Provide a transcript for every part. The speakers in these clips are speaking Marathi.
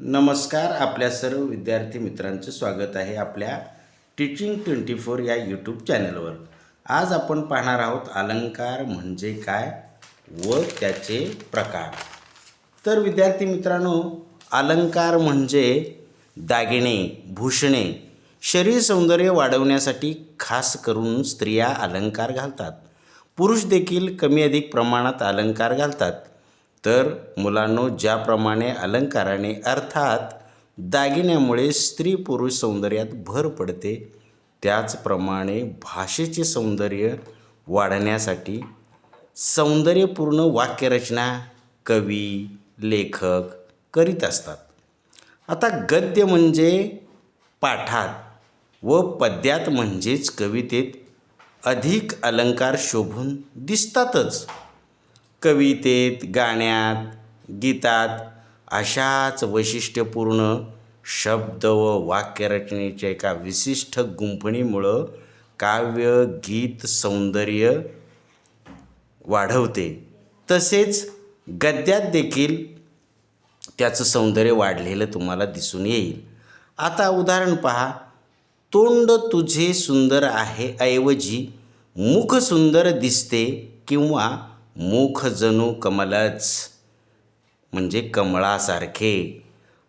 नमस्कार आपल्या सर्व विद्यार्थी मित्रांचं स्वागत आहे आपल्या टीचिंग ट्वेंटी फोर या यूट्यूब चॅनलवर. आज आपण पाहणार आहोत अलंकार म्हणजे काय व त्याचे प्रकार. तर विद्यार्थी मित्रांनो अलंकार म्हणजे दागिने भूषणे शरीर सौंदर्य वाढवण्यासाठी खास करून स्त्रिया अलंकार घालतात. पुरुष देखील कमी अधिक प्रमाणात अलंकार घालतात. तर मुलांनो ज्याप्रमाणे अलंकाराने अर्थात दागिन्यामुळे स्त्री पुरुष सौंदर्यात भर पडते त्याचप्रमाणे भाषेचे सौंदर्य वाढण्यासाठी सौंदर्यपूर्ण वाक्यरचना कवी लेखक करीत असतात. आता गद्य म्हणजे पाठात व पद्यात म्हणजेच कवितेत अधिक अलंकार शोभून दिसतातच. कवितेत गाण्यात गीतात अशाच वैशिष्ट्यपूर्ण शब्द व वाक्यरचनेच्या एका विशिष्ट गुंफणीमुळं काव्य गीत सौंदर्य वाढवते. तसेच गद्यात देखील त्याचं सौंदर्य वाढलेलं तुम्हाला दिसून येईल. आता उदाहरण पहा. तोंड तुझे सुंदर आहे ऐवजी मुख सुंदर दिसते किंवा मुख जणू कमलच म्हणजे कमळासारखे.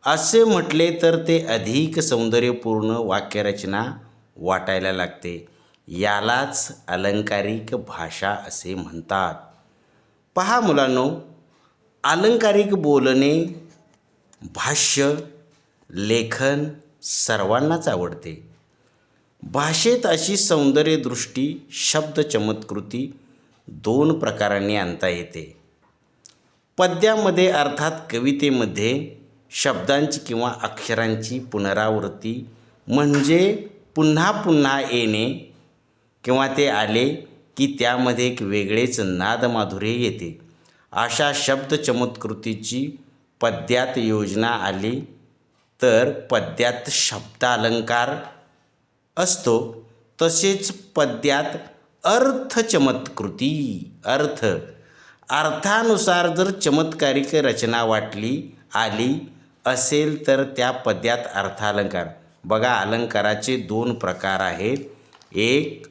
असे म्हटले तर ते अधिक सौंदर्यपूर्ण वाक्यरचना वाटायला लागते. यालाच अलंकारिक भाषा असे म्हणतात. पहा मुलांनो अलंकारिक बोलणे भाष्य लेखन सर्वांनाच आवडते. भाषेत अशी सौंदर्यदृष्टी शब्द चमत्कृती दोन प्रकारांनी आणता येते. पद्यामध्ये अर्थात कवितेमध्ये शब्दांची किंवा अक्षरांची पुनरावृत्ती म्हणजे पुन्हा पुन्हा येणे किंवा ते आले की त्यामध्ये एक वेगळेच नादमाधुर्य येते. अशा शब्द चमत्कृतीची पद्यात योजना आली तर पद्यात शब्दालंकार असतो. तसेच पद्यात अर्थ चमत्कृती. अर्थ. अर्थानुसार जर चमत्कारिक रचना वाटली आली असेल तर त्या पद्यात अर्थालंकार. बघा अलंकाराचे दोन प्रकार आहेत. एक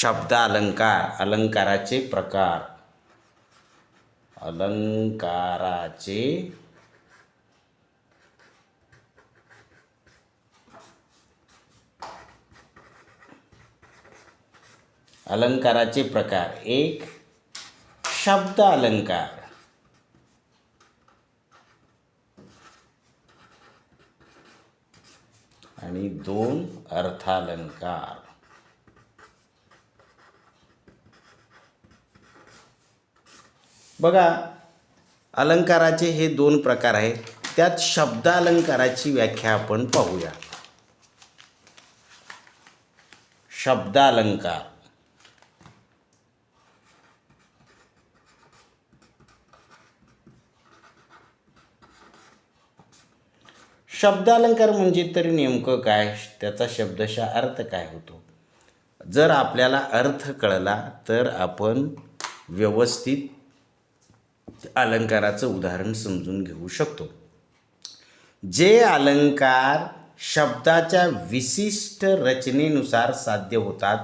शब्दालंकार अलंकाराचे प्रकार. अलंकाराचे अलंकाराचे प्रकार. एक शब्द अलंकार. आणि दोन अर्थालंकार. बघा अलंकाराचे हे दोन प्रकार आहेत. त्यात शब्दालंकाराची व्याख्या आपण पाहूया. शब्दालंकार. शब्दालंकार म्हणजे तरी नेमकं काय? त्याचा शब्दशः अर्थ काय होतो? जर आपल्याला अर्थ कळला तर आपण व्यवस्थित अलंकाराचं उदाहरण समजून घेऊ शकतो. जे अलंकार शब्दाच्या विशिष्ट रचनेनुसार साध्य होतात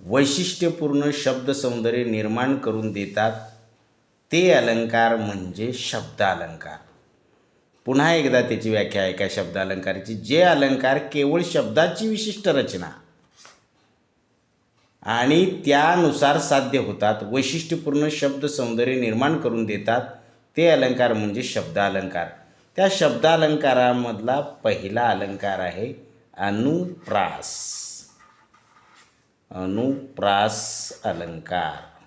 वैशिष्ट्यपूर्ण शब्द सौंदर्य निर्माण करून देतात ते अलंकार म्हणजे शब्दालंकार. पुन्हा एकदा त्याची व्याख्या आहे का शब्दालंकाराची. जे अलंकार केवळ शब्दाची विशिष्ट रचना आणि त्यानुसार साध्य होतात वैशिष्ट्यपूर्ण शब्द सौंदर्य निर्माण करून देतात ते अलंकार म्हणजे शब्दालंकार. त्या शब्दालंकारामधला पहिला अलंकार आहे अनुप्रास. अनुप्रास अलंकार.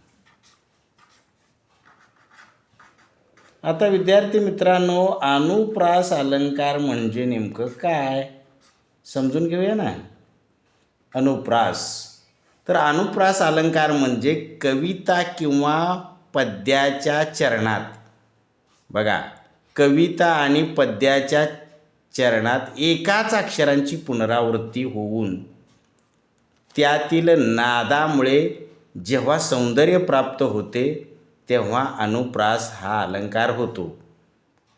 आता विद्यार्थी मित्रांनो अनुप्रास अलंकार म्हणजे नेमकं काय? समजून घेऊया ना? अनुप्रास. तर अनुप्रास अलंकार म्हणजे कविता किंवा पद्याच्या चरणात. बघा कविता आणि पद्याच्या चरणात एकाच अक्षरांची पुनरावृत्ती होऊन त्यातील नादामुळे जेव्हा सौंदर्य प्राप्त होते तेव्हा अनुप्रास हा अलंकार होतो.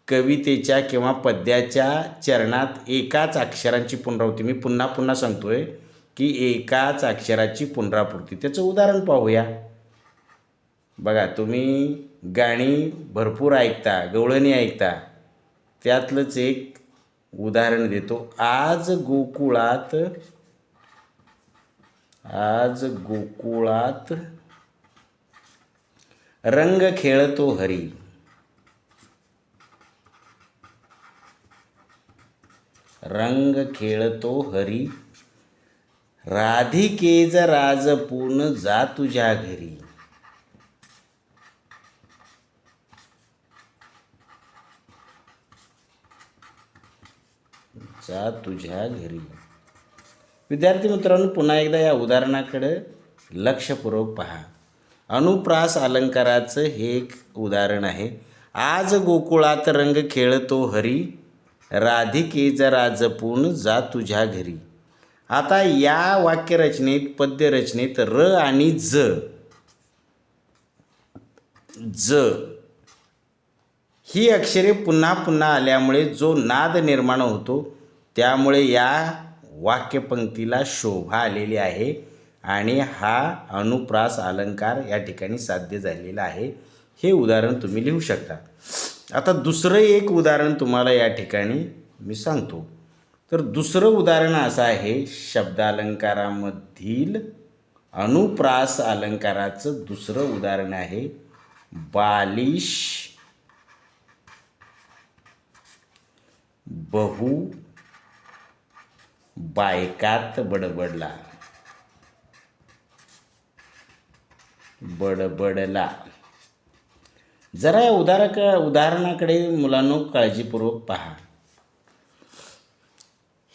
कवितेच्या किंवा पद्याच्या चरणात एकाच अक्षरांची पुनरावृत्ती. मी पुन्हा पुन्हा सांगतो आहे की एकाच अक्षराची पुनरावृत्ती. त्याचं उदाहरण पाहूया. बघा तुम्ही गाणी भरपूर ऐकता गवळणी ऐकता. त्यातलंच एक उदाहरण देतो. आज गोकुळात आज गोकुळात रंग खेळतो हरी. रंग खेळतो हरी. राधिकेज राजपूर्ण जा तुझ्या घरी. जा तुझ्या घरी. विद्यार्थी मित्रांनो पुन्हा एकदा या उदाहरणाकडे लक्षपूर्वक पहा. अनुप्रास अलंकाराचं हे एक उदाहरण आहे. आज गोकुळात रंग खेळतो हरी राधिके जरा जपून जा तुझ्या घरी. आता या वाक्यरचनेत पद्यरचनेत र आणि ज. ज. ही अक्षरे पुन्हा पुन्हा आल्यामुळे जो नाद निर्माण होतो त्यामुळे या वाक्यपंक्तीला शोभा आलेली आहे. आणि हा अनुप्रास अलंकार या ठिकाणी साध्य झालेला आहे. हे उदाहरण तुम्ही लिहू शकता. आता दुसरं एक उदाहरण तुम्हाला या ठिकाणी मी सांगतो. तर दुसरं उदाहरण असं आहे शब्दालंकारामधील अनुप्रास अलंकाराचं दुसरं उदाहरण आहे बालिश बहु बायकात बडबडला. बडबडला. जरा या उदाहरक उदाहरणाकडे मुलांनो काळजीपूर्वक पहा.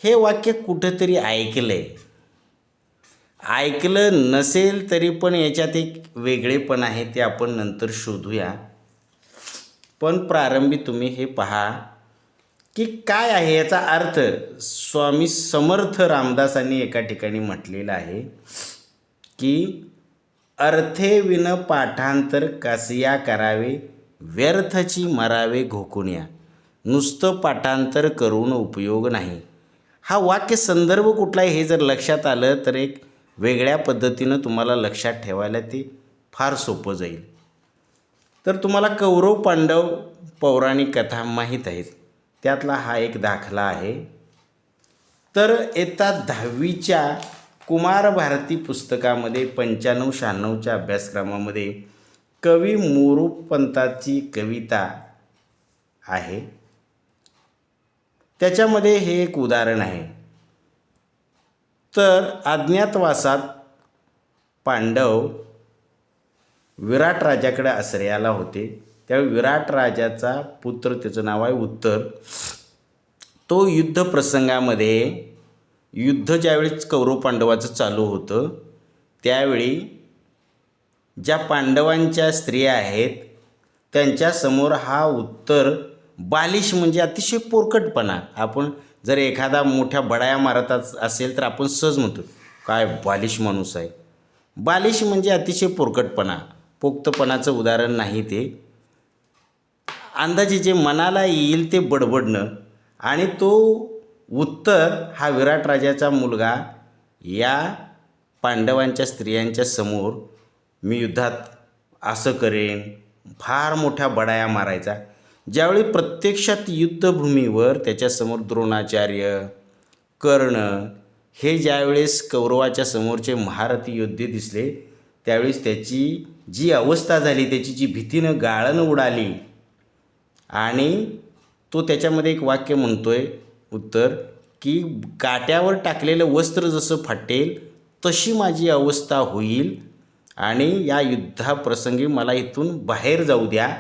हे वाक्य कुठंतरी ऐकलं आहे ऐकलं नसेल तरी पण याच्यात एक वेगळेपण आहे ते आपण नंतर शोधूया. पण प्रारंभी तुम्ही हे पहा की काय आहे याचा अर्थ? स्वामी समर्थ रामदासांनी एका ठिकाणी म्हटलेलं आहे की अर्थे विन पाठांतर कसिया करावे व्यर्थची मरावे घोकुण्या नुसतं पाठांतर करून उपयोग नाही. हा वाक्य संदर्भ कुठला आहे हे जर लक्षात आलं तर एक वेगळ्या पद्धतीनं तुम्हाला लक्षात ठेवायला ते फार सोपं जाईल. तर तुम्हाला कौरव पांडव पौराणिक कथा माहीत आहेत. त्यातला हा एक दाखला आहे. तर येता दहावीच्या कुमार भारती पुस्तकामध्ये पंच्याण्णव शहाण्णवच्या अभ्यासक्रमामध्ये कवी मोरूपंताची कविता आहे. त्याच्यामध्ये हे एक उदाहरण आहे. तर अज्ञातवासात पांडव विराट राजाकडे आश्रयाला होते. त्यावेळी विराट राजाचा पुत्र त्याचं नाव आहे उत्तर. तो युद्ध प्रसंगामध्ये युद्ध ज्यावेळेस कौरव पांडवाचं चालू होतं त्यावेळी ज्या पांडवांच्या स्त्रिया आहेत त्यांच्यासमोर हा उत्तर बालिश म्हणजे अतिशय पोरकटपणा. आपण जर एखादा मोठ्या बडाया मारत असेल तर आपण सहज म्हणतो काय बालिश माणूस आहे. बालिश म्हणजे अतिशय पोरकटपणा. पोक्तपणाचं उदाहरण नाही ते. अंदाजे जे मनाला येईल ते बडबडणं आणि तो उत्तर हा विराट राजाचा मुलगा या पांडवांच्या स्त्रियांच्या समोर मी युद्धात असं करेन फार मोठ्या बडाया मारायचा. ज्यावेळी प्रत्यक्षात युद्धभूमीवर त्याच्यासमोर द्रोणाचार्य कर्ण हे ज्यावेळेस कौरवाच्या समोरचे महारथी योद्धे दिसले त्यावेळेस त्याची जी अवस्था झाली त्याची जी भीतीनं गाळण उडाली आणि तो त्याच्यामध्ये एक वाक्य म्हणतोय उत्तर की काट्यावर टाकलेलं वस्त्र जसं फाटेल तशी माझी अवस्था होईल आणि या युद्धाप्रसंगी मला इथून बाहेर जाऊ द्या.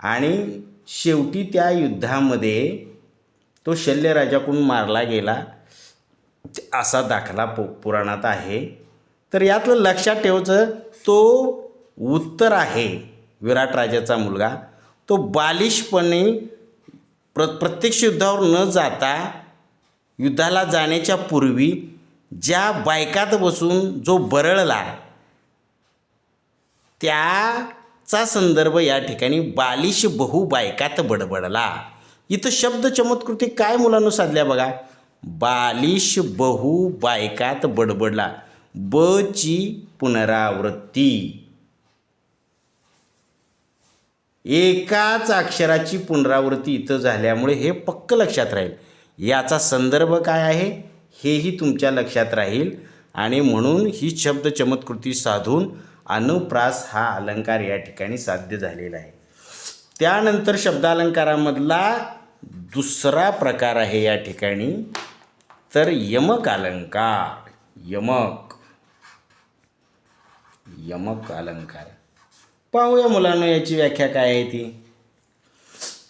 आणि शेवटी त्या युद्धामध्ये तो शल्यराजाकडून मारला गेला. असा दाखला पु पुराणात आहे. तर यातलं लक्षात ठेवायचं तो उत्तर आहे विराट राजाचा मुलगा. तो बालिशपणे प्र प्रत्यक्ष युद्धावर न जाता युद्धाला जाण्याच्या पूर्वी ज्या बायकात बसून जो बरळला त्याचा संदर्भ या ठिकाणी बालिश बहु बायकात बडबडला. इथं शब्द चमत्कृती काय मुलांना साधल्या बघा. बालिश बहु बायकात बडबडला. ब ची पुनरावृत्ती. एकाच अक्षराची पुनरावृत्ती इथं झाल्यामुळे हे पक्क लक्षात राहील. याचा संदर्भ काय आहे? हेही तुमच्या लक्षात राहील. आणि म्हणून ही शब्द चमत्कृती साधून अनुप्रास हा अलंकार या ठिकाणी साध्य झालेला आहे. त्यानंतर शब्दालंकारामधला दुसरा प्रकार आहे या ठिकाणी. तर यमक अलंकार. यमक. यमक अलंकार. पाहूया मुलांना याची व्याख्या काय आहे ती.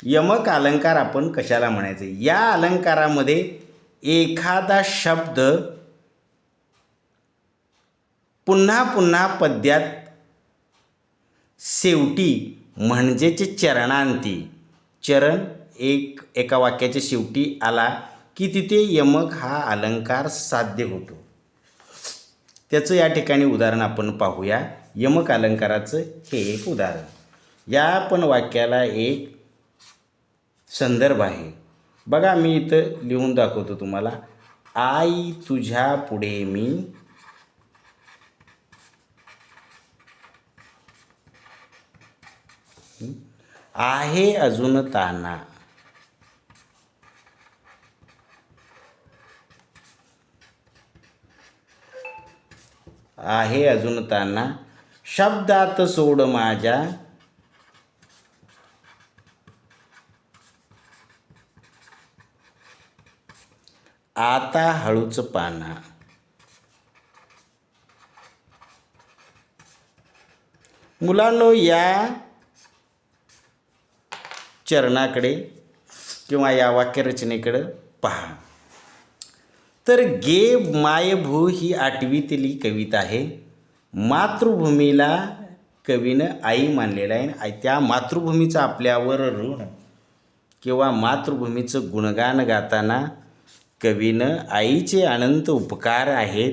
यमक अलंकार आपण कशाला म्हणायचे? या अलंकारामध्ये एखादा शब्द पुन्हा पुन्हा पद्यात शेवटी म्हणजेचे चरणांती. चरण एक एका वाक्याच्या शेवटी आला की तिथे यमक हा अलंकार साध्य होतो. त्याचं या ठिकाणी उदाहरण आपण पाहूया. यमक अलंकाराचं हे एक उदाहरण. या पण वाक्याला एक संदर्भ आहे. बघा मी इथं लिहून दाखवतो तुम्हाला. आई तुझ्या पुढे मी आहे अजून ताना. आहे अजून ताना. शब्दात सोड माझ्या. आता हळूच पाना. मुलांनो या चरणाकडे किंवा या वाक्यरचनेकडं पहा. तर गे मायभू ही आठवीतली कविता आहे. मातृभूमीला कवीनं आई मानलेलं आहे. आणि त्या मातृभूमीचं आपल्यावर ऋण किंवा मातृभूमीचं गुणगान गाताना कवीनं आईचे अनंत उपकार आहेत.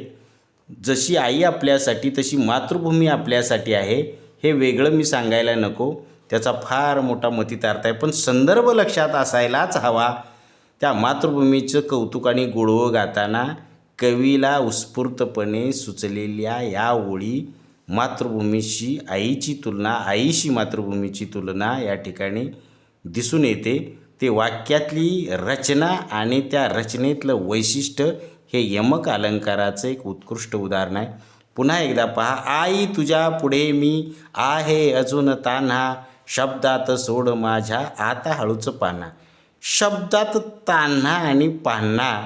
जशी आई आपल्यासाठी तशी मातृभूमी आपल्यासाठी आहे. हे वेगळं मी सांगायला नको. त्याचा फार मोठा मतितार्थ आहे. पण संदर्भ लक्षात असायलाच हवा त्या मातृभूमीचं कौतुक आणि गोडवं गाताना कवीला उत्स्फूर्तपणे सुचलेल्या या ओळी मातृभूमीशी आईची तुलना आईशी मातृभूमीची तुलना या ठिकाणी दिसून येते. ते वाक्यातली रचना आणि त्या रचनेतलं वैशिष्ट्य हे यमक अलंकाराचं एक उत्कृष्ट उदाहरण आहे. पुन्हा एकदा पहा आई तुझ्या पुढे मी आहे अजून तान्हा. शब्दात सोड माझ्या आता हळूच पाना. शब्दात तान्हा आणि पान्हा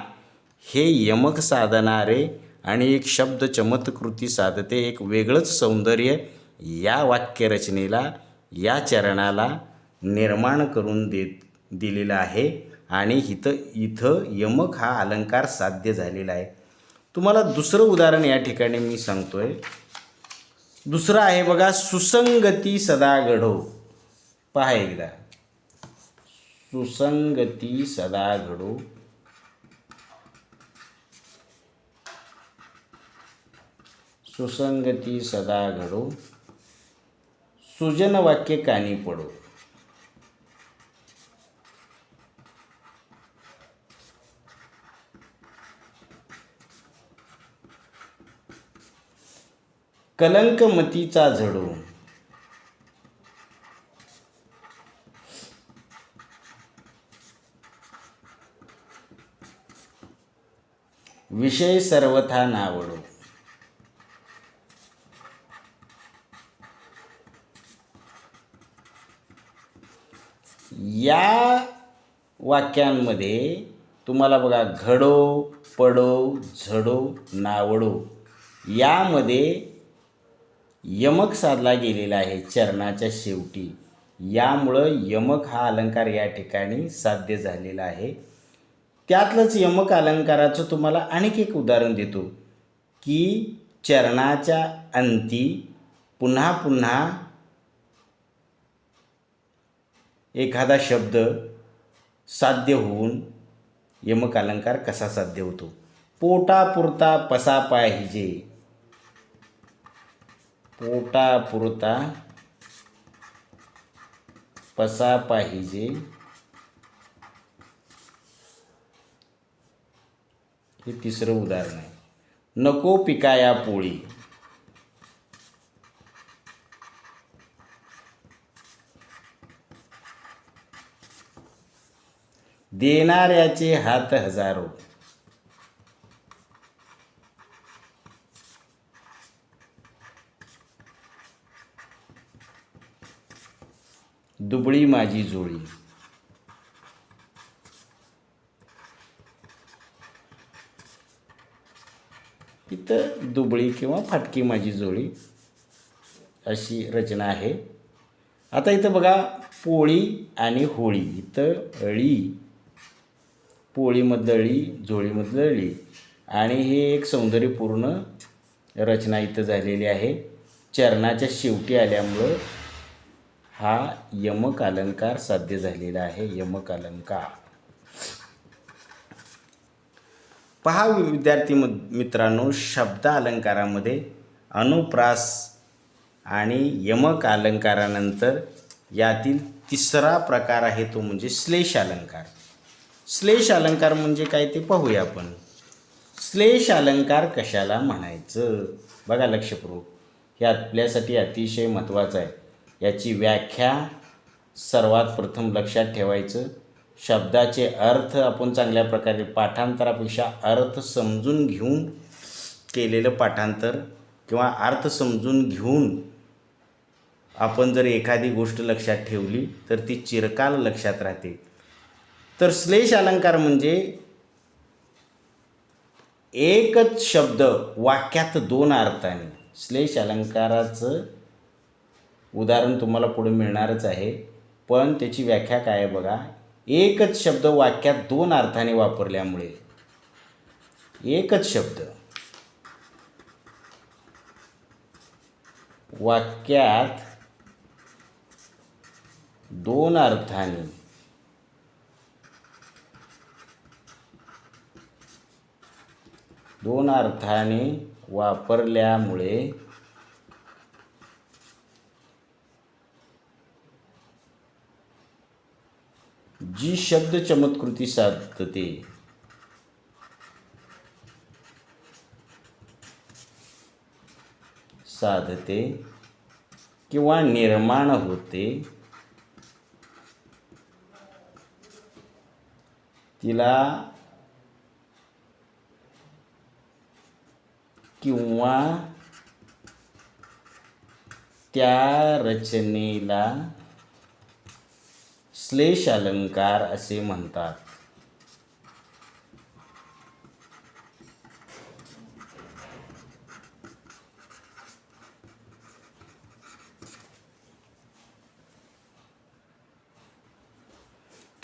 हे यमक साधणारे आणि एक शब्द चमत्कृती साधते एक वेगळंच सौंदर्य या वाक्यरचनेला या चरणाला निर्माण करून देत दिलेलं आहे आणि इथं इथं यमक हा अलंकार साध्य झालेला आहे. तुम्हाला दुसरं उदाहरण या ठिकाणी मी सांगतोय. दुसरं आहे बघा सुसंगती सदा घडो. पहा एकदा. सुसंगती सदा घडो. सुसंगती सदा घडो. सुजन वाक्य कानी पडो. कलंकमतीचा झडो. विषय सर्वथा नावडो. या वाक्यांमध्ये तुम्हाला बघा घडो पडो झडो नावडो यामध्ये यमक साधला गेलेला आहे चरणाच्या शेवटी. यामुळं यमक हा अलंकार या ठिकाणी साध्य झालेला आहे. त्यातलंच यमक अलंकाराचं तुम्हाला आणखी एक उदाहरण देतो की चरणाच्या अंती पुन्हा पुन्हा एखादा शब्द साध्य होऊन यमक अलंकार कसा साध्य होतो? पोटापुरता पसा पाहिजे पोटापुरता पसा पाहिजे हे तिसरं उदाहरण आहे. नको पिकाया पोळी. देणाऱ्याचे हात हजारो दुबळी माझी जोळी इथं दुबळी किंवा फाटकी माझी जोळी अशी रचना आहे. आता इथं बघा पोळी आणि होळी. इथं अळी. पोळीमधलं अळी जोळीमधलं आणि हे एक सौंदर्यपूर्ण रचना इथं झालेली आहे. चरणाच्या शेवटी आल्यामुळं हा यमक अलंकार साध्य झालेला आहे. यमक अलंकार पहा विद्यार्थी मित्रांनो शब्द अलंकारामध्ये अनुप्रास आणि यमक अलंकारानंतर यातील तिसरा प्रकार आहे तो म्हणजे श्लेष अलंकार. श्लेष अलंकार म्हणजे काय ते पाहूया आपण. श्लेष अलंकार कशाला म्हणायचं? बघा लक्षपूर्वक. हे आपल्यासाठी अतिशय महत्त्वाचं आहे. याची व्याख्या सर्वात प्रथम लक्षात ठेवायचं. शब्दाचे अर्थ आपण चांगल्या प्रकारे पाठांतरापेक्षा अर्थ समजून घेऊन केलेलं पाठांतर किंवा अर्थ समजून घेऊन आपण जर एखादी गोष्ट लक्षात ठेवली तर ती चिरकाल लक्षात राहते. तर श्लेष अलंकार म्हणजे एकच शब्द वाक्यात दोन अर्थाने. श्लेष अलंकाराचं उदाहरण तुम्हाला पुढे मिळणारच आहे. पण त्याची व्याख्या काय आहे बघा. एकच शब्द वाक्यात दोन अर्थाने वापरल्यामुळे. एकच शब्द. वाक्यात दोन अर्थाने. दोन अर्थाने वापरल्यामुळे जी शब्द चमत्कृती साधते साधते किंवा निर्माण होते. तिला किंवा त्या रचनेला श्लेष अलंकार असे म्हणतात.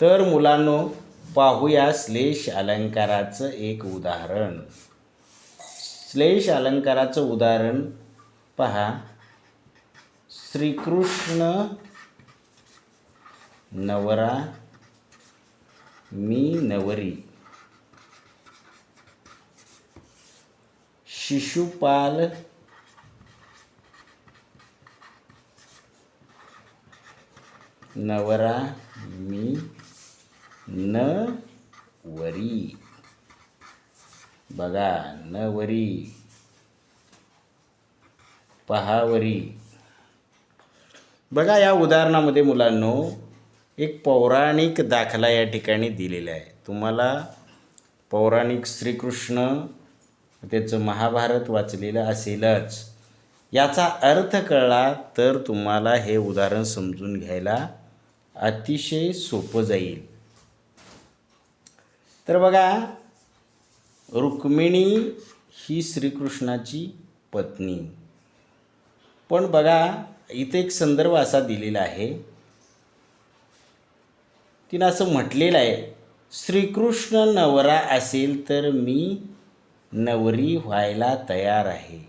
तर मुलांनो पाहूया श्लेष अलंकाराचं एक उदाहरण. श्लेष अलंकाराचं उदाहरण पहा. श्रीकृष्ण नवरा मी नवरी. शिशुपाल नवरा मी न वरी बघा नवरी पहावरी. बघा या उदाहरणामध्ये मुलांनो एक पौराणिक दाखला या ठिकाणी दिलेला आहे. तुम्हाला पौराणिक श्रीकृष्ण त्याचं महाभारत वाचलेलं असेलच. याचा अर्थ कळला तर तुम्हाला हे उदाहरण समजून घ्यायला अतिशय सोपं जाईल. तर बघा रुक्मिणी ही श्रीकृष्णाची पत्नी. पण बघा इथे एक संदर्भ असा दिलेला आहे. तिनं असं म्हटलेलं आहे श्रीकृष्ण नवरा असेल तर मी नवरी व्हायला तयार आहे.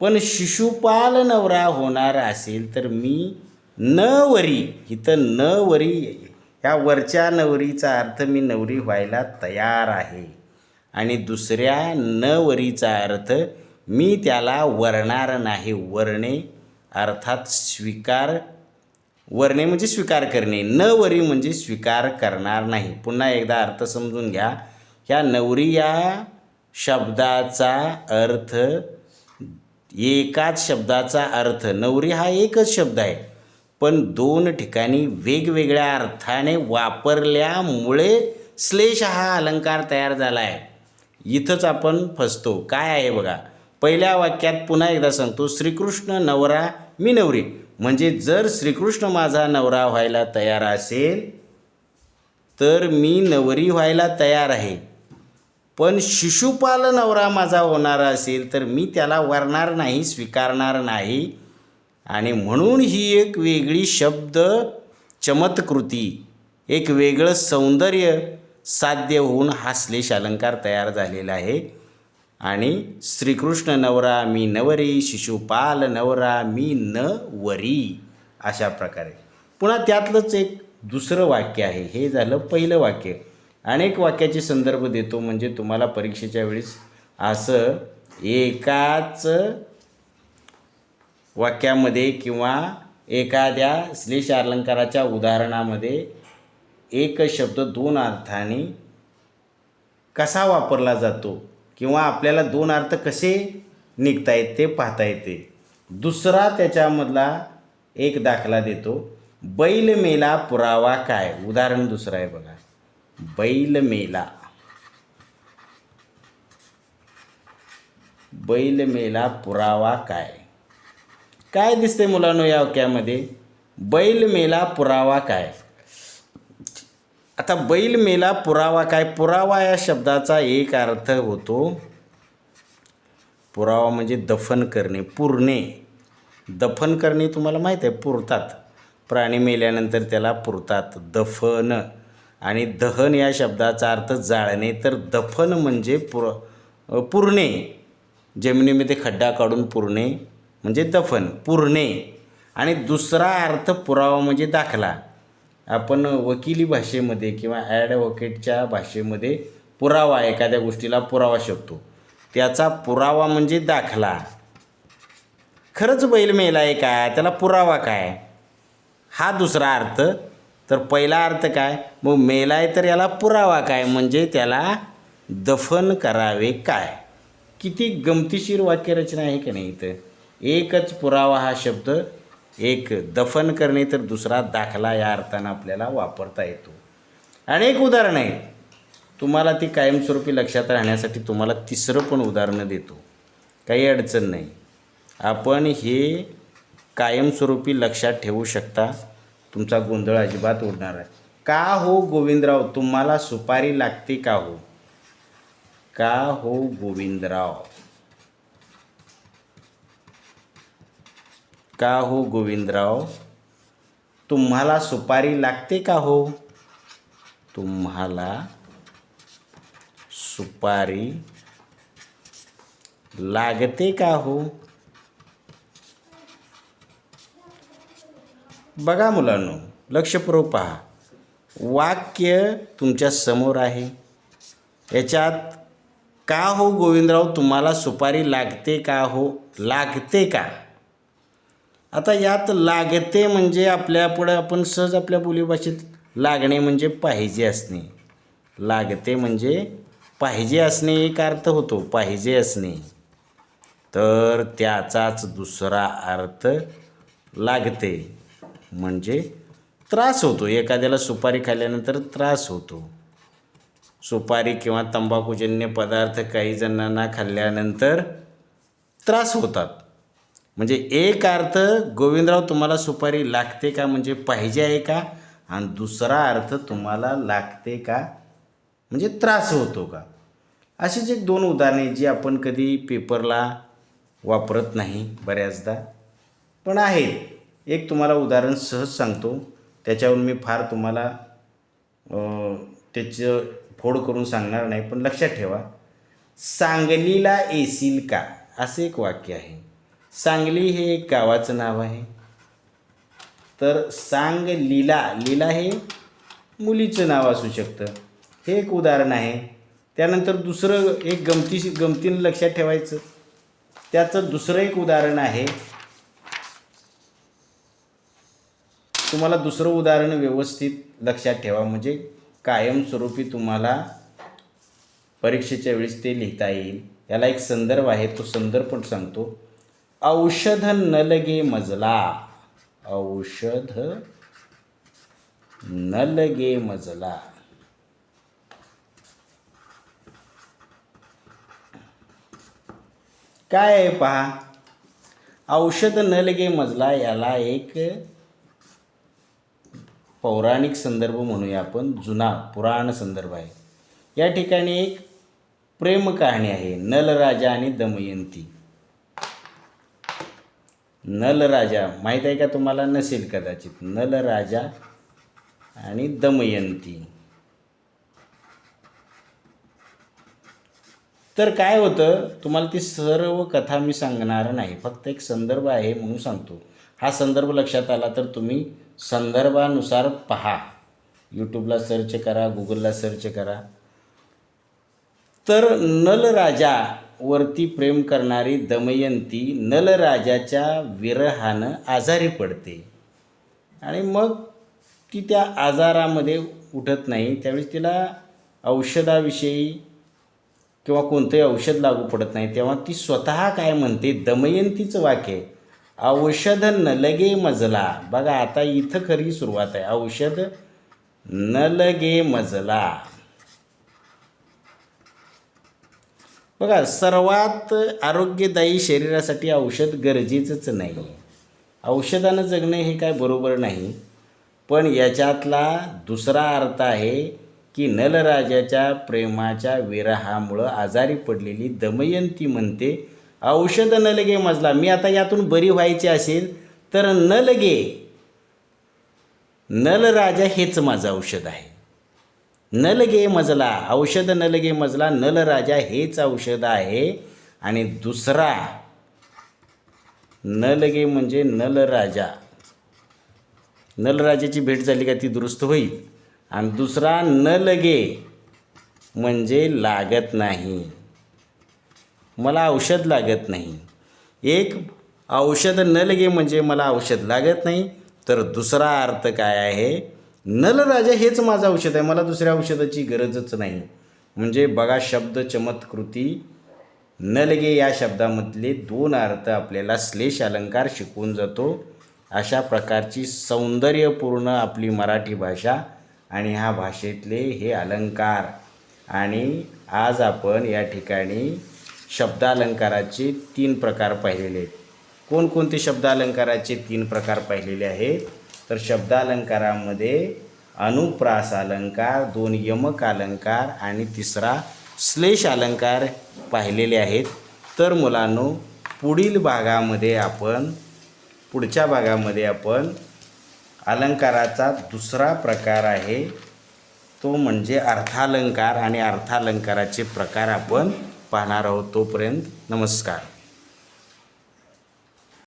पण शिशुपाल नवरा होणार असेल तर मी नवरी. इथं नवरी ह्या वरच्या नवरीचा अर्थ मी नवरी व्हायला तयार आहे. आणि दुसऱ्या न वरीचा अर्थ मी त्याला वरणार नाही. वरणे अर्थात स्वीकार वरणे म्हणजे स्वीकार करणे. न वरी म्हणजे स्वीकार करणार नाही. पुन्हा एकदा अर्थ समजून घ्या. ह्या नवरी या शब्दाचा अर्थ एकाच शब्दाचा अर्थ. नवरी हा एकच शब्द आहे. पण दोन ठिकाणी वेगवेगळ्या अर्थाने वापरल्यामुळे श्लेष हा अलंकार तयार झाला आहे. इथंच आपण फसतो. काय आहे बघा. पहिल्या वाक्यात पुन्हा एकदा सांगतो श्रीकृष्ण नवरा मी नवरी. म्हणजे जर श्रीकृष्ण माझा नवरा व्हायला तयार असेल तर मी नवरी व्हायला तयार आहे. पण शिशुपाल नवरा माझा होणारा असेल तर मी त्याला वरणार नाही स्वीकारणार नाही. आणि म्हणून ही एक वेगळी शब्द चमत्कृती एक वेगळं सौंदर्य. साध्य होऊन हा श्लेष अलंकार तयार झालेला आहे. आणि श्रीकृष्ण नवरा मी नवरी शिशुपाल नवरा मी न वरी अशा प्रकारे. पुन्हा त्यातलंच एक दुसरं वाक्य आहे. हे झालं पहिलं वाक्य. अनेक वाक्याचे संदर्भ देतो म्हणजे तुम्हाला परीक्षेच्या वेळेस असं एकाच वाक्यामध्ये किंवा एखाद्या श्लेष अलंकाराच्या उदाहरणामध्ये एक शब्द दोन अर्थाने कसा वापरला जातो किंवा आपल्याला दोन अर्थ कसे निघता येत ते पाहता येते. दुसरा त्याच्यामधला एक दाखला देतो. बैल मेला पुरावा काय? उदाहरण दुसरं आहे बघा. बैल मेला. बैल मेला पुरावा काय? काय दिसते मुलांनो या वाक्यामध्ये बैल मेला पुरावा काय? आता बैल मेला पुरावा काय? पुरावा या शब्दाचा एक अर्थ होतो पुरावा म्हणजे दफन करणे पुरणे. दफन करणे तुम्हाला माहीत आहे पुरतात. प्राणी मेल्यानंतर त्याला पुरतात दफन. आणि दहन या शब्दाचा अर्थ जाळणे तर दफन म्हणजे पुर पुरणे. जमिनीमध्ये खड्डा काढून पुरणे म्हणजे दफन पुरणे. आणि दुसरा अर्थ पुरावा म्हणजे दाखला. आपण वकिली भाषेमध्ये किंवा ॲडव्होकेटच्या भाषेमध्ये पुरावा एखाद्या गोष्टीला पुरावा शकतो. त्याचा पुरावा म्हणजे दाखला. खरंच बैल मेला आहे का? त्याला पुरावा काय? हा दुसरा अर्थ. तर पहिला अर्थ काय? मग मेला आहे तर याला पुरावा काय? म्हणजे त्याला दफन करावे काय? किती गमतीशीर वाक्यरचना आहे का नाही इथं? एकच पुरावा हा शब्द एक दफन करणे तर दुसरा दाखला या अर्थानं आपल्याला वापरता येतो. अनेक उदाहरणं आहेत. तुम्हाला ती कायमस्वरूपी लक्षात राहण्यासाठी तुम्हाला तिसरं पण उदाहरणं देतो. काही अडचण नाही. आपण हे कायमस्वरूपी लक्षात ठेवू शकता. तुमचा गोंधळ अजिबात उडणार आहे का हो गोविंदराव तुम्हाला सुपारी लागते का हो? का हो गोविंदराव? का हो गोविंदराव? तुम्हाला सुपारी लागते का हो? तुम्हाला सुपारी लागते का हो? बघा मुलांनो लक्षपूर्वक पहा. वाक्य तुमच्यासमोर आहे. याच्यात का हो गोविंदराव तुम्हाला सुपारी लागते का हो? लागते का? आता यात लागते म्हणजे आपल्यापुढं आपण सहज आपल्या बोलीभाषेत लागणे म्हणजे पाहिजे असणे. लागते म्हणजे पाहिजे असणे एक अर्थ होतो पाहिजे असणे. तर त्याचाच दुसरा अर्थ लागते म्हणजे त्रास होतो. एखाद्याला सुपारी खाल्ल्यानंतर त्रास होतो. सुपारी किंवा तंबाखूजन्य पदार्थ काही जणांना खाल्ल्यानंतर त्रास होतात. म्हणजे एक अर्थ गोविंदराव तुम्हाला सुपारी लागते का म्हणजे पाहिजे आहे का? आणि दुसरा अर्थ तुम्हाला लागते का म्हणजे त्रास होतो का? अशीच एक दोन उदाहरणे जी आपण कधी पेपरला वापरत नाही बऱ्याचदा पण आहेत. एक तुम्हाला उदाहरण सहज सांगतो. त्याच्यावरून मी फार तुम्हाला त्याचं फोड करून सांगणार नाही पण लक्षात ठेवा. सांगलीला येशील का? असं एक वाक्य आहे. सांगली हे एक गावाचं नाव आहे. तर सांग लीला लीला हे मुलीचं नाव असू शकतं. हे एक उदाहरण आहे. त्यानंतर दुसरं एक गमती गमतीनं लक्षात ठेवायचं. त्याचं दुसरं एक उदाहरण आहे. तुम्हाला दुसरं उदाहरण व्यवस्थित लक्षात ठेवा. म्हणजे कायमस्वरूपी तुम्हाला परीक्षेच्या वेळेस ते लिहिता येईल. याला एक संदर्भ आहे. तो संदर्भ पण सांगतो. औषध नलगे मजला. औषध नलगे मजला. काय आहे पहा? औषध नलगे मजला याला एक पौराणिक संदर्भ म्हणूया आपण जुना पुराण संदर्भ आहे. या ठिकाणी एक प्रेम कहाणी आहे नलराजा आणि दमयंती. नलराजा माहीत आहे का तुम्हाला? नसेल कदाचित. नलराजा आणि दमयंती. तर काय होतं? तुम्हाला ती सर्व कथा मी सांगणार नाही. फक्त एक संदर्भ आहे म्हणून सांगतो. हा संदर्भ लक्षात आला तर तुम्ही संदर्भानुसार पहा. यूट्यूबला सर्च करा गुगलला सर्च करा. तर वरती प्रेम करणारी दमयंती नलराजाच्या विरहानं आजारी पडते. आणि मग ती त्या आजारामध्ये उठत नाही. त्यावेळेस तिला औषधाविषयी किंवा कोणतंही औषध लागू पडत नाही. तेव्हा ती स्वतः काय म्हणते? दमयंतीचं वाक्य औषध न लगे मजला. बघा आता इथं खरी सुरुवात आहे. औषध न लगे मजला. बघा सर्वात आरोग्यदायी शरीरासाठी औषध गरजेचंच नाही. औषधानं जगणं हे काय बरोबर नाही. पण याच्यातला दुसरा अर्थ आहे की नलराजाच्या प्रेमाच्या विरहामुळं आजारी पडलेली दमयंती म्हणते औषध न लगे मजला मी आता यातून बरी व्हायची असेल तर नलगे नलराजा हेच माझं औषध आहे. नलगे मजला औषध नलगे मजला नल राजा हेच औषध आहे. आणि दुसरा नलगे म्हणजे नल राजा नलराजाची भेट झाली का ती दुरुस्त होईल. आणि दुसरा नलगे म्हणजे लागत नाही. मला औषध लागत नाही. एक औषध नलगे म्हणजे मला औषध लागत नाही. तर दुसरा अर्थ काय आहे? नलराजा हेच माझं औषध आहे. मला दुसऱ्या औषधाची गरजच नाही. म्हणजे बघा शब्द चमत्कृती. नलगे या शब्दामधले दोन अर्थ आपल्याला श्लेष अलंकार शिकवून जातो. अशा प्रकारची सौंदर्यपूर्ण आपली मराठी भाषा आणि ह्या भाषेतले हे अलंकार. आणि आज आपण या ठिकाणी शब्दालंकाराचे तीन प्रकार पाहिलेले आहेत. कोणकोणते शब्दालंकाराचे तीन प्रकार पाहिलेले आहेत? तर शब्दालंकारामध्ये अनुप्रास अलंकार दोन यमक अलंकार आणि तिसरा श्लेष अलंकार पाहिलेले आहेत. तर मुलांनो पुढील भागामध्ये आपण पुढच्या भागामध्ये आपण अलंकाराचा दुसरा प्रकार आहे. तो म्हणजे अर्थालंकार आणि अर्थालंकाराचे प्रकार आपण पाहणार आहोत तोपर्यंत नमस्कार.